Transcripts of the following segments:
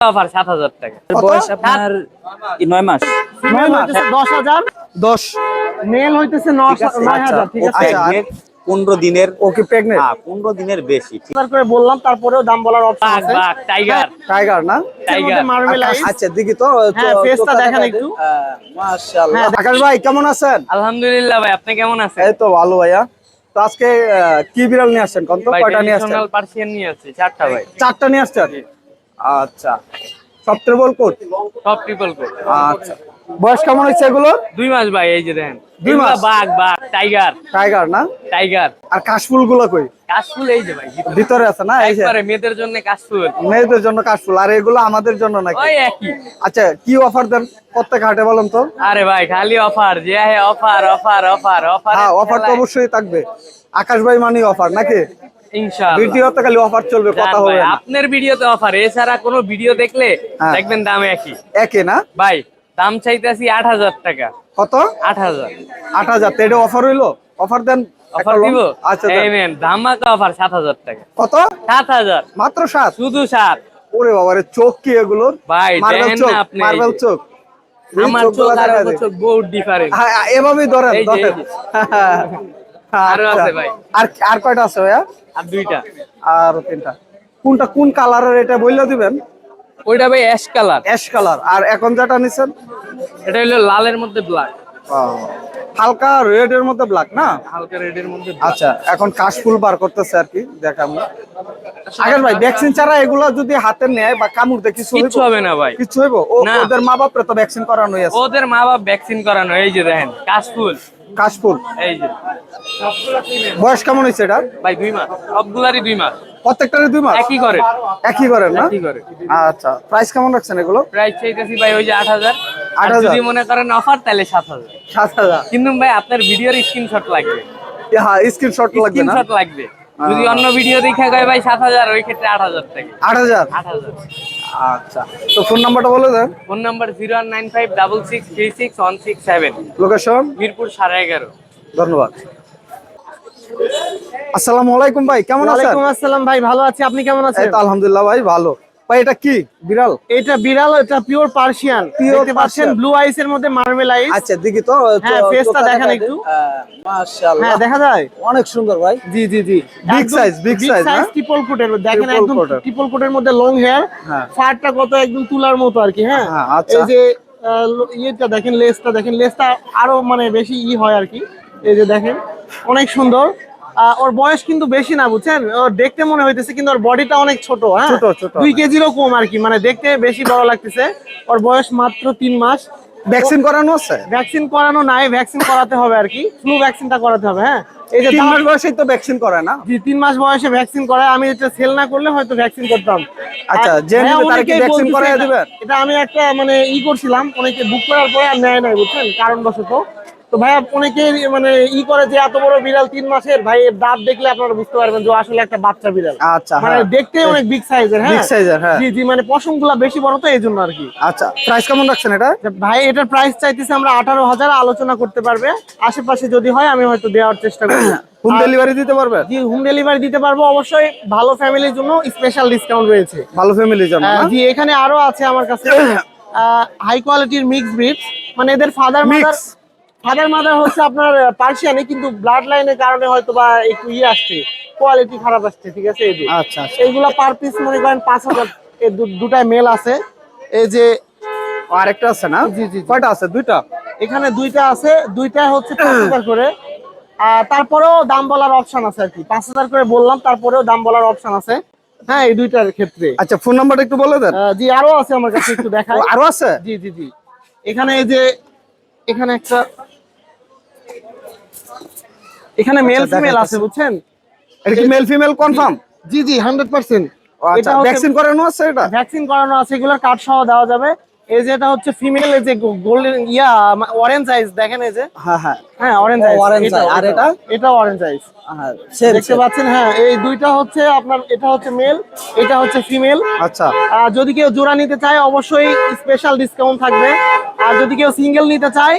Offer সাত হাজার টাকা। বয়স আপনার নয় মাস। মেল হইতেছে দশ হাজার। দশ। মেল হইতেছে নয় হাজার ঠিক আছে। আচ্ছা, পনেরো দিনের ওকে প্রেগনেন্ট হ্যাঁ পনেরো দিনের বেশি করে বললাম তারপরেও দাম বলার অপশন আছে। টাইগার টাইগার না? টাইগার মার্বেল আচ্ছা দেখি তো হ্যাঁ, তো- face টা চোখটা দেখান দেখা একটু। হ্যাঁ, মাশাআল্লাহ। আকাশ ভাই কেমন আছেন? আলহামদুলিল্লাহ ভাই আপনি কেমন আছেন? এই তো ভালো ভাইয়া। তো আজকে আহ, কি বিড়াল নিয়ে আসছেন? কোন তো ভাই কয়টা নিয়ে আসছেন? পার্সিয়ান নিয়ে আসছে চারটা ভাই। চারটা নিয়ে আসছেন? আচ্ছা। সব ট্রেবল কোট সব ট্রিপল কোট আচ্ছা। বয়স কেমন হয়েছে এগুলো দুই মাস ভাই এই যে দেখেন। দুই মাস? বাঘ বাঘ টাইগার টাইগার না? টাইগার আর কাশফুলগুলো কই? কাশফুল এই যে ভাই ভিতরে। আছে না? এই যে। মেয়েদের জন্য কাশফুল। মেয়েদের জন্য কাশফুল। আর এগুলো আমাদের জন্য নাকি? ওই একই। আচ্ছা কি অফার দেন? প্রত্যেক হাটে বলেন তো। আরে ভাই খালি অফার যে হে অফার অফার অফার অফার হ্যাঁ অফার তো অবশ্যই থাকবে। আকাশ ভাই মানে অফার নাকি? ইনশাআল্লাহ। ভিডিওতে খালি অফার চলবে কথা হবে আপনার ভিডিওতে অফার এছাড়া কোনো ভিডিও দেখলে হ্যাঁ। দেখবেন দাম একই। একে না? ভাই দাম চাইতেছি আট হাজার টাকা। কত? আট হাজার। আট হাজার। তো এটা অফার হইল? অফার দেন অফার দিব? আচ্ছা এই নেন ধামাকা অফার সাত হাজার টাকা। কত? সাত হাজার। মাত্র সাত? শুধু সাত। ওরে বাবা রে চোখ কি এগুলোর? ভাই, দেখেন চোখ না আপনি। মার্বেল চোখ। এই আমার চোখ আর বহুত ডিফারেন্ট হ্যাঁ হ্যাঁ, এভাবেই ধরেন ধরেন। আছে ভাই। আর আর কয়টা আছে ভাইয়া? আর দুইটা। আর তিনটা। কোনটা কোন কালারের এটা বইলে দিবেন? ওইটা ভাই অ্যাশ কালার অ্যাশ কালার আর এখন যেটা নিছেন? এটা হলো লালের মধ্যে ব্ল্যাক হালকা রেড এর মধ্যে ব্ল্যাক না? হালকা রেডের মধ্যে আচ্ছা এখন কাশফুল বার করতেছে আর কি দেখাম আগের ভাই ভ্যাকসিন ছাড়া এগুলা যদি হাতে নেয় বা কামড় দেয় কিছু হবে না ভাই। কিছু হইব? ওদের মা বাপরে তো ভ্যাকসিন করানোই আছে। ওদের মা বাপ ভ্যাকসিন করানো এই যে দেখেন কাশফুল। কাশফুল। এই যে। বয়স কেমন হয়েছে এটা? ভাই দুই মাস। সবগুলারই দুই মাস। প্রত্যেকটারই দুই মাস? একই করে একই করেন না? একই করে আচ্ছা প্রাইস কেমন রাখছেন এগুলো? প্রাইস চাইতেছি ভাই ওই যে আট হাজার। আর 8,000 যদি মনে করেন অফার তাহলে সাত হাজার। সাত হাজার। কিন্তু ভাই আপনার ভিডিওর স্ক্রিনশট লাগবে। হ্যাঁ স্ক্রিনশট লাগবে না? স্ক্রিনশট লাগবে। যদি অন্য ভিডিও দেখে গয় ভাই সাত হাজার ওই ক্ষেত্রে আট হাজার টাকা আট হাজার? আট হাজার। আচ্ছা তো ফোন নাম্বারটা বলে দেন। Phone number zero one nine five double six three six one six seven. Location Mirpur সাড়ে এগারো। ধন্যবাদ। আসসালামু আলাইকুম ভাই কেমন আছেন? ওয়ালাইকুম আসসালাম ভাই ভালো আছি আপনি কেমন আছেন? আলহামদুলিল্লাহ ভাই ভালো। ভাই এটা কি? বিড়াল? এটা বিড়াল এটা পিওর পার্সিয়ান Pure দেখতে পাচ্ছেন ব্লু আইস এর মধ্যে মার্বেল আইস আচ্ছা দেখি তো হ্যাঁ, দেখান দেখা একটু। হ্যাঁ, মাশাআল্লাহ। হ্যাঁ দেখা যায়। অনেক সুন্দর ভাই। জি জি? ট্রিপল কোটের দেখেন Triple একদম ট্রিপল কোটের মধ্যে লং হেয়ার হ্যাঁ। ফারটা কত একদম তুলার মতো আর কি হ্যাঁ? আচ্ছা। এই যে ইয়েটা দেখেন লেসটা দেখেন। লেসটা আরও মানে বেশি ই হয় আর কি। এই যে দেখেন অনেক সুন্দর। ওর বয়স কিন্তু বেশি না বুঝছেন? ওর দেখতে মনে হইতেছে কিন্তু ওর বডিটা অনেক ছোট হ্যাঁ? ছোট, ছোট। দুই কেজিরও কম আর কি মানে দেখতে বেশি বড় লাগতেছে। ওর বয়স মাত্র তিন মাস। ভ্যাকসিন করানো আছে? ভ্যাকসিন করানো নাই ভ্যাকসিন করাতে হবে আর কি। ফ্লু ভ্যাকসিনটা করাতে হবে হ্যাঁ? এই যে তিন মাস বয়সেই তো ভ্যাকসিন করে না? জি তিন মাস বয়সে ভ্যাকসিন করায়। আমি এটা সেল না করলে হয়তো ভ্যাকসিন করতাম। আচ্ছা, যে নিবে তারা কি অনেকেই করায় দিবেন? এটা আমি একটা মানে ই করছিলাম অনেকে বুক করার পরে আর নেয় নাই বুঝছেন? কারণবশত। তো ভাইয়া অনেকে মানে ই করে যে এত বড় বিড়াল তিন মাসের ভাই এর দাঁত দেখলে আপনারা বুঝতে পারবেন যে আসলে একটা বাচ্চা বিড়াল। আচ্ছা মানে হ্যাঁ। দেখতে অনেক বিগ সাইজের হ্যাঁ। Size এর, হ্যাঁ। জি জি মানে পশমগুলা বেশি বড় তো এই জন্য আর কি। আচ্ছা প্রাইস কেমন রাখছেন এটা? ভাই এটার প্রাইস চাইতেছি আমরা আঠারো হাজার আলোচনা করতে পারবে। আশেপাশে যদি হয় আমি হয়তো দেওয়ার চেষ্টা করব হোম ডেলিভারি দিতে পারবেন জি হোম ডেলিভারি দিতে পারব। অবশ্যই ভালো ফ্যামিলির জন্য স্পেশাল ডিসকাউন্ট রয়েছে। ভালো ফ্যামিলির জন্য জি এখানে আরও আছে আমার কাছে। হাই কোয়ালিটির মিক্স ব্রিডস মানে এদের ফাদার? মাদার ফাদার মাদার হচ্ছে আপনার পার্সিয়ানে কিন্তু ব্লাড লাইনের কারণে হয়তো বা একটু ইয়ে আসছে কোয়ালিটি খারাপ আসছে ঠিক আছে এই আচ্ছা এইগুলা পার পিস মনে করেন পাঁচ হাজার এই দু- দুটায় মেল আছে। এই যে আরেকটা আছে না? জি, জি। কয়টা আছে? দুইটা? এখানে দুইটা আছে দুইটা হচ্ছে পাঁচ হাজার করে। আর তারপরেও দাম বলার অপশন আছে আর কি। পাঁচ হাজার করে বললাম তারপরেও দাম বলার অপশন আছে। হ্যাঁ এই দুইটার ক্ষেত্রে। আচ্ছা ফোন নাম্বারটা একটু বলে দেন। জি আরও আছে আমার কাছে একটু দেখাই। আরও আছে? জি জি জি। এখানে এই যে এখানে একটা এখানে মেল আচ্ছা, ফিমেল আছে বুঝছেন? এটা কি মেল ফিমেল কনফার্ম জি জি হান্ড্রেড পার্সেন্ট আচ্ছা ভ্যাকসিন করানো আছে এটা? ভ্যাকসিন করানো আছে এগুলোর কার্ড সহ দেওয়া যাবে। এই যে এটা হচ্ছে ফিমেল যে গোল্ডেন ইয়া অরেঞ্জ আইস দেখেন এই যে? হ্যাঁ হ্যাঁ। হ্যাঁ অরেঞ্জ আইস আর এটা? এটা অরেঞ্জ আইস হ্যাঁ দেখতে পাচ্ছেন হ্যাঁ এই দুইটা হচ্ছে আপনার এটা হচ্ছে মেল এটা হচ্ছে ফিমেল আচ্ছা। আর যদি কেউ জোড়া নিতে চায় অবশ্যই স্পেশাল ডিসকাউন্ট থাকবে। আর যদি কেউ সিঙ্গেল নিতে চায়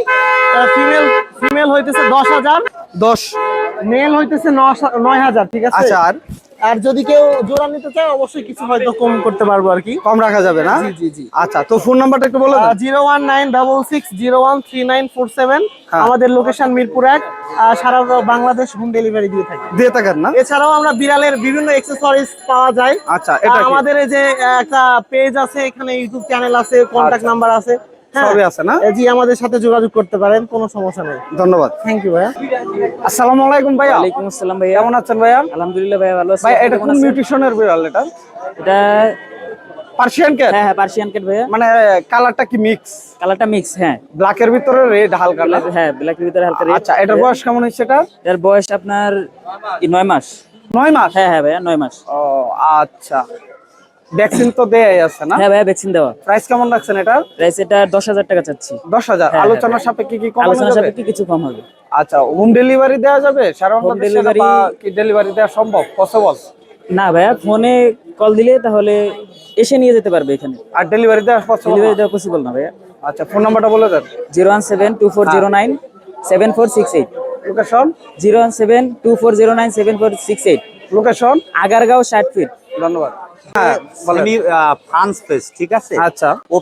ফিমেল ফিমেল হইতেছে দশ হাজার। দশ। মেল হইতেছে নয় হাজার ঠিক আছে? আচ্ছা আর? আর যদি কেউ জোড়া নিতে চায় অবশ্যই কিছু হয়তো কম করতে পারব আর কি। কম রাখা যাবে না? জি জি জি। আচ্ছা তো ফোন নাম্বারটা একটু বলে zero one nine double six zero one three nine four seven হ্যাঁ। আমাদের লোকেশন মিরপুর এক সারা বাংলাদেশ হোম ডেলিভারি দিয়ে থাকি। দিয়ে থাকেন না? এছাড়াও আমরা বিড়ালের বিভিন্ন এক্সেসরিজ পাওয়া যায়। আচ্ছা এটা আমাদের এই যে একটা পেজ আছে এখানে ইউটিউব চ্যানেল আছে কন্ট্যাক্ট নাম্বার আছে। সবই আছে না? জি আমাদের সাথে যোগাযোগ করতে পারেন কোনো সমস্যা নেই। ধন্যবাদ। থ্যাংক ইউ ভাইয়া। আসসালামু আলাইকুম ভাইয়া। ওয়ালাইকুম আসসালাম ভাইয়া। কেমন আছেন ভাইয়া? আলহামদুলিল্লাহ ভাইয়া ভালো আছি। ভাই এটা কোন আছেন? বিড়াল এটা? এটা পার্সিয়ান ক্যাট হ্যাঁ হ্যাঁ পার্সিয়ান ক্যাট ভাইয়া। মানে কালারটা কি মিক্স কালারটা মিক্স হ্যাঁ। ব্ল্যাকের ভিতরে রেড হালকা? হ্যাঁ ব্ল্যাকের ভিতরে হালকা red। আচ্ছা এটার বয়স কেমন হচ্ছে এটা এটার বয়স আপনার এই নয় মাস। নয় মাস? হ্যাঁ হ্যাঁ ভাইয়া নয় মাস। ও আচ্ছা। ভ্যাকসিন তো দেয়াই আছে না? হ্যাঁ ভ্যাকসিন দেওয়া। প্রাইস কেমন রাখছেন এটা? প্রাইস এটা দশ হাজার টাকা চাচ্ছি। হ্যাঁ, হ্যাঁ। সাপেক্ষে কি কমানো আলোচনা সাপেক্ষে কিছু কম হবে। আচ্ছা হোম ডেলিভারি দেওয়া যাবে? সারা Home বাংলাদেশে বা কি ডেলিভারি দেওয়া সম্ভব? পসিবল না ভাইয়া ফোনে কল দিলে তাহলে এসে নিয়ে যেতে পারবে এখানে। আর ডেলিভারি দেওয়া পসিবল ডেলিভারি দেওয়া পসিবল না ভাইয়া। আচ্ছা ফোন নাম্বারটা বলে দেন। Zero one seven two four zero nine seven four six eight. Location zero one seven two four zero nine seven four six eight. Location Agargaon ষাট ফিট। ধন্যবাদ। France face ঠিক আছে? আচ্ছা। ও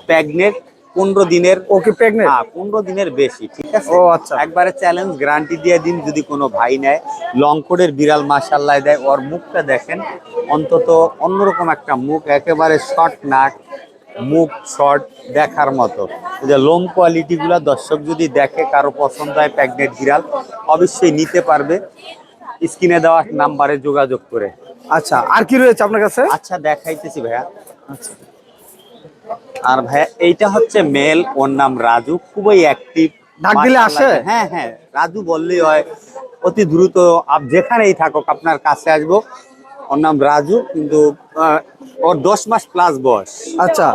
পনেরো দিনের ওকে প্রেগনেন্ট হ্যাঁ পনেরো দিনের বেশি ঠিক আছে? ও, আচ্ছা। একবারে চ্যালেঞ্জ গ্যারান্টি দিয়ে দিন যদি কোনো ভাই নেয়। লংকোডের বিড়াল মাসাল্লাহ দেয় ওর মুখটা দেখেন অন্তত অন্যরকম একটা মুখ একেবারে শর্ট নাক মুখ শর্ট দেখার মতো। যে লোম কোয়ালিটিগুলো দর্শক যদি দেখে কারও পছন্দ হয় প্রেগনেন্ট বিড়াল অবশ্যই নিতে পারবে। স্ক্রিনে দেওয়া নাম্বারে যোগাযোগ করে। আচ্ছা আর কি রয়েছে আপনার কাছে? আচ্ছা দেখাইতেছি ভাইয়া। আচ্ছা আর ভাইয়া এইটা হচ্ছে মেল ওর নাম রাজু খুবই অ্যাক্টিভ ডাক দিলে আসে? হ্যাঁ হ্যাঁ রাজু বললেই হয় অতি দ্রুত আপ যেখানেই থাকুক আপনার কাছে আসব। ওর নাম রাজু কিন্তু ওর দশ মাস প্লাস বয়স। আচ্ছা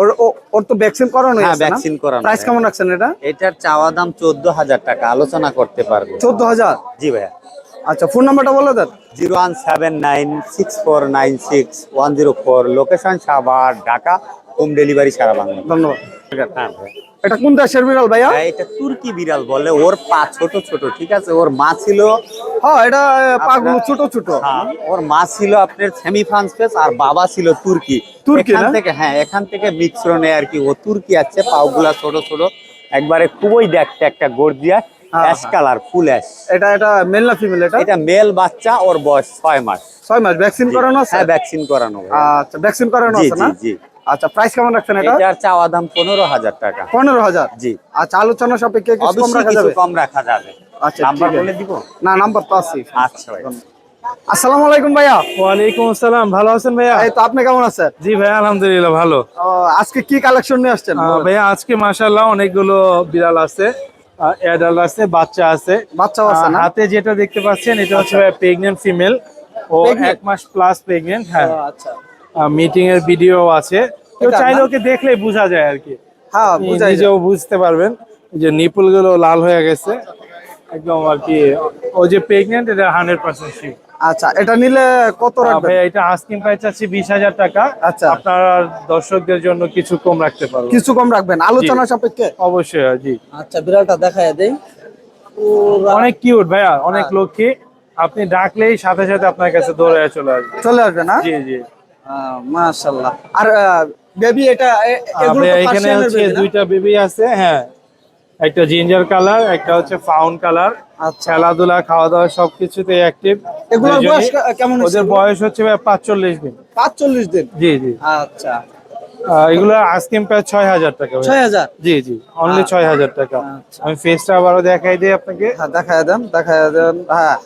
ওর ওর তো ভ্যাকসিন করানো হ্যাঁ, আছে না? vaccine করানো, প্রাইস। কেমন রাখছেন এটা? এটার চাওয়া দাম চোদ্দ হাজার টাকা আলোচনা করতে পারবে। চোদ্দ হাজার? জি ভাইয়া। আচ্ছা ফোন নাম্বারটা বলে দেন। Zero one seven nine six four nine six one zero four location Savar Dhaka home delivery সারা বাংলা ধন্যবাদ। হ্যাঁ এটা কোন দেশের বিড়াল ভাইয়া? হ্যাঁ, এটা তুর্কি বিড়াল বলে ওর পা ছোট ছোট ঠিক আছে? ওর মা ছিল হ্যাঁ এটা পাগুলো ছোট ছোট। হ্যাঁ, ওর মা ছিল আপনার সেমি ফ্রান্স ফেস আর বাবা ছিল তুর্কি। তুর্কি এখান থেকে হ্যাঁ এখান থেকে মিশ্রণে আর কি ও তুর্কি আছে পাগুলা ছোট ছোট। একবারে খুবই দেখতে একটা গর্জিয়া। হ্যাঁ, অ্যাশ কালার ফুল অ্যাশ। এটা এটা মেল না ফিমেল এটা? এটা মেল বাচ্চা ওর বয়স ছয় মাস। ছয় মাস। ভ্যাকসিন করানো আছে? হ্যাঁ ভ্যাকসিন করানো আচ্ছা ভ্যাকসিন করানো আছে না? জি জি। আচ্ছা প্রাইস কেমন রাখছেন এটা? এটার চাওয়া দাম পনেরো হাজার টাকা। পনেরো হাজার? জি। আচ্ছা আলোচনা সাপেক্ষে কিছু কম অবশ্যই রাখা কিছু যাবে? কম রাখা যাবে। আচ্ছা, নাম্বার। বলে দিব? না নাম্বার তো আছে আচ্ছা ভাই। আসসালামু আলাইকুম ভাইয়া। ওয়ালাইকুম আসসালাম। ভালো আছেন ভাইয়া? এই তো আপনি কেমন আছেন? জি ভাইয়া আলহামদুলিল্লাহ ভালো। আজকে কি কালেকশন নিয়ে আসছেন? ভাইয়া আজকে মাশাআল্লাহ অনেকগুলো বিড়াল আছে। অ্যাডাল্ট আছে বাচ্চা আছে। বাচ্চাও আছে না? হাতে যেটা দেখতে পাচ্ছেন এটা হচ্ছে প্রেগন্যান্ট প্রেগনেন্ট ফিমেল ও এক মাস প্লাস প্রেগনেন্ট হ্যাঁ। আচ্ছা। মিটিং এর ভিডিও আছে। তো চাইলে ওকে দেখলে বোঝা যায় আর কি। হ্যাঁ যায়। নিজেও বুঝতে পারবেন যে নিপুলগুলো লাল হয়ে গেছে। একদম আর কি ও যে প্রেগনেন্ট এটা হান্ড্রেড পার্সেন্ট শিওর আচ্ছা এটা নিলে কত রাখবেন? এটা আস্কিং প্রাইস আছে বিশ হাজার টাকা। আচ্ছা। আপনার দর্শকদের জন্য কিছু কম রাখতে পারব। কিছু কম রাখবেন। আলোচনা সাপেক্ষে? অবশ্যই জি। আচ্ছা বিড়ালটা দেখায় দেই। অনেক কিউট ভাইয়া অনেক লক্ষ্মী। আপনি ডাকলেই সাথে সাথে আপনার কাছে দৌড়ে চলে আসবে। চলে আসবে না? জি জি। মাশাআল্লাহ। আর বেবি এটা আহ, এগুলো এখানে হচ্ছে দুইটা বেবি আছে হ্যাঁ। একটা জিঞ্জার কালার একটা হচ্ছে ফাউন কালার আচ্ছা। খেলাধুলা খাওয়া দাওয়া সবকিছুতে অ্যাক্টিভ এগুলোর বয়স কেমন? ওদের বয়স হচ্ছে ভাই পাঁচচল্লিশ দিন। পাঁচচল্লিশ দিন? জি জি। আচ্ছা। এগুলো আস্কিং প্রায় ছয় হাজার টাকা ছয় হাজার? জি জি। অনলি ছয় হাজার টাকা। আচ্ছা। আমি ফেসটা আবারও দেখাই দিই আপনাকে। হ্যাঁ দেখায় দেন দেখায় দেন। হ্যাঁ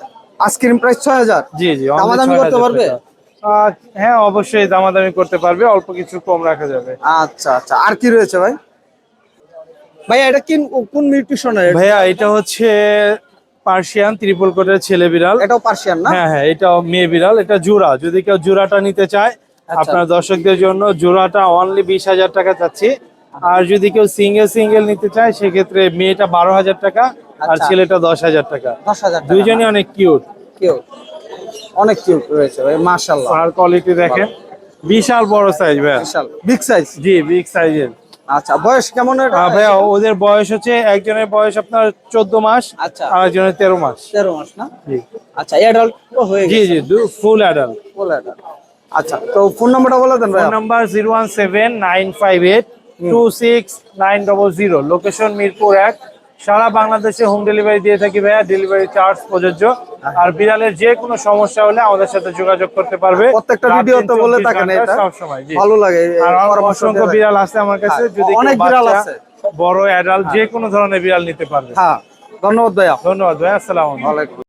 আইসক্রিম প্রাইস ছয় হাজার? জি জি দামাদামি করতে পারবে? হ্যাঁ অবশ্যই দামাদামি করতে পারবে অল্প কিছু কম রাখা যাবে। আচ্ছা আচ্ছা। আর কি রয়েছে ভাই? ভাই এটা কি কোন নিউট্রিশনের ভাইয়া এটা হচ্ছে পার্সিয়ান ত্রিপল কোটের ছেলে বিড়াল। এটাও পার্সিয়ান না? হ্যাঁ হ্যাঁ এটা মেয়ে বিড়াল এটা জোড়া। যদি কেউ জোড়াটা নিতে চায় আচ্ছা। আপনার দর্শকদের জন্য জোড়াটা অনলি বিশ হাজার টাকা চাচ্ছি। আর যদি কেউ সিঙ্গেল সিঙ্গেল নিতে চায় সেক্ষেত্রে মেয়েটা বারো হাজার টাকা আর আচ্ছা। ছেলেটা দশ হাজার টাকা। দুইজনই অনেক কিউট কিউট অনেক কিউট রয়েছে ভাই মাশাআল্লাহ। আর কোয়ালিটি দেখেন। বিশাল বড় সাইজ ভাইয়া। বিশাল। বিগ সাইজ জি বিগ সাইজের আচ্ছা বয়স কেমন? ভাইয়া ওদের বয়স হচ্ছে একজনের বয়স আপনার চোদ্দ মাস আচ্ছা। আর একজনের তেরো মাস। তেরো মাস না? আচ্ছা অ্যাডাল্ট হয়ে জি গেছে। জি ফুল অ্যাডাল্ট ফুল অ্যাডাল্ট আচ্ছা তো ফোন নাম্বারটা বলে দেন ভাই phone number zero one seven nine five eight two six nine double zero location Mirpur এক সারা বাংলাদেশে হোম ডেলিভারি দিয়ে থাকি ভাইয়া ডেলিভারি চার্জ প্রযোজ্য। আর বিড়ালের যে কোনো সমস্যা হলে আমাদের সাথে যোগাযোগ করতে পারবে। প্রত্যেকটা রাত ভিডিও তো বলে 24 থাকেন ঘণ্টা এটা। সবসময় জি। ভালো লাগে আর অসংখ্য বিড়াল আছে আমার কাছে হ্যাঁ, যদি অনেক বিড়াল আছে। বড় অ্যাডাল্ট যে কোনো ধরনের বিড়াল নিতে পারবে। হ্যাঁ ধন্যবাদ ভাইয়া। ধন্যবাদ ভাইয়া আসসালামু আলাইকুম।